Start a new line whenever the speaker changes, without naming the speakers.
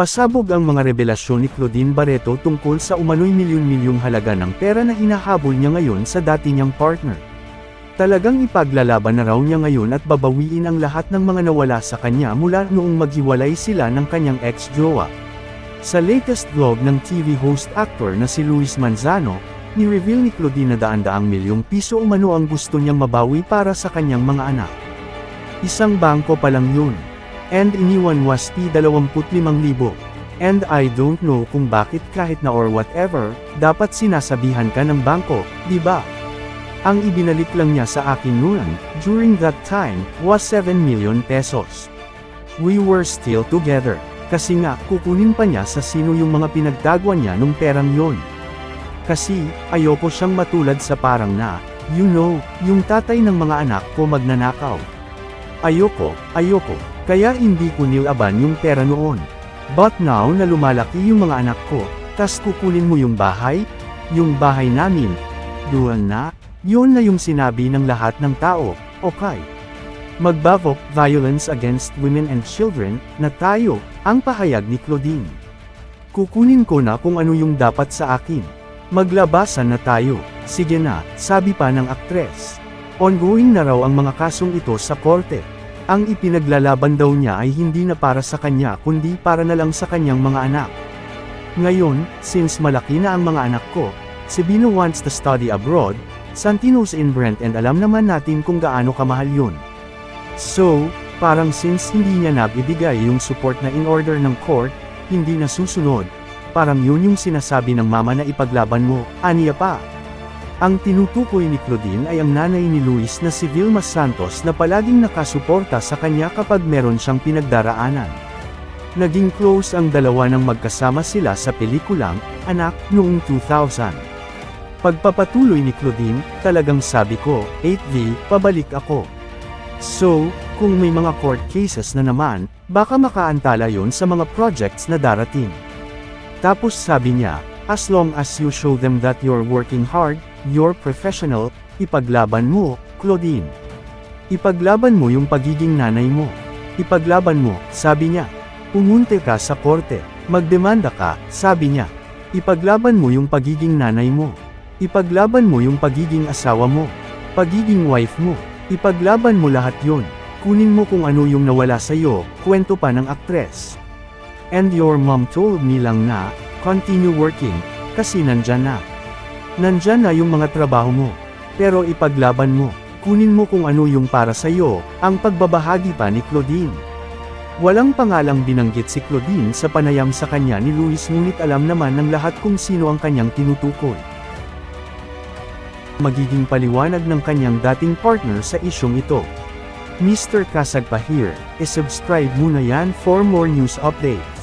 Pasabog ang mga revelasyon ni Claudine Barreto tungkol sa umano'y milyon-milyong halaga ng pera na hinahabol niya ngayon sa dati niyang partner. Talagang ipaglalaban na raw niya ngayon at babawiin ang lahat ng mga nawala sa kanya mula noong maghiwalay sila ng kanyang ex-jowa. Sa latest vlog ng TV host actor na si Luis Manzano, ni-reveal ni Claudine na daan-daang milyong piso umano ang gusto niyang mabawi para sa kanyang mga anak. Isang bangko pa lang yun. And iniwan was P25,000. And I don't know kung bakit kahit na or whatever, dapat sinasabihan ka ng bangko, di ba? Ang ibinalik lang niya sa akin noon, during that time, was 7 million pesos. We were still together. Kasi nga, kukunin pa niya sa sino yung mga pinagtagwan niya nung perang yon. Kasi, ayoko siyang matulad sa parang na, you know, yung tatay ng mga anak ko magnanakaw. Ayoko, ayoko, kaya hindi ko nilaban yung pera noon. But now na lumalaki yung mga anak ko, tas kukunin mo yung bahay? Yung bahay namin. Dual na, yun na yung sinabi ng lahat ng tao, okay. Magbavok violence against women and children, na tayo, ang pahayag ni Claudine. Kukunin ko na kung ano yung dapat sa akin. Maglabasan na tayo, sige na, sabi pa ng aktres. Ongoing na raw ang mga kasong ito sa korte. Ang ipinaglalaban daw niya ay hindi na para sa kanya kundi para na lang sa kanyang mga anak. Ngayon, since malaki na ang mga anak ko, si Bino wants to study abroad, Santino's in Brent and alam naman natin kung gaano kamahal yun. So, parang since hindi niya nabibigay yung support na in order ng court, hindi na susunod, parang yun yung sinasabi ng mama na ipaglaban mo, aniya pa. Ang tinutukoy ni Claudine ay ang nanay ni Luis na si Vilma Santos na palaging nakasuporta sa kanya kapag meron siyang pinagdaraanan. Naging close ang dalawa nang magkasama sila sa pelikulang, Anak, noong 2000. Pagpapatuloy ni Claudine, talagang sabi ko, 8V, pabalik ako. So, kung may mga court cases na naman, baka makaantala yon sa mga projects na darating. Tapos sabi niya, as long as you show them that you're working hard, you're professional, ipaglaban mo, Claudine. Ipaglaban mo yung pagiging nanay mo. Ipaglaban mo, sabi niya. Pumunte ka sa korte, magdemanda ka, sabi niya. Ipaglaban mo yung pagiging nanay mo. Ipaglaban mo yung pagiging asawa mo. Pagiging wife mo. Ipaglaban mo lahat yon. Kunin mo kung ano yung nawala sa'yo, kwento pa ng aktres. And your mom told me lang na, continue working, kasi nandyan na. Nandyan na yung mga trabaho mo. Pero ipaglaban mo, kunin mo kung ano yung para sa'yo, ang pagbabahagi pa ni Claudine. Walang pangalang binanggit si Claudine sa panayam sa kanya ni Luis ngunit alam naman ng lahat kung sino ang kanyang tinutukoy. Magiging paliwanag ng kanyang dating partner sa isyong ito. Mr. Kasagpahir, e-subscribe muna yan for more news updates.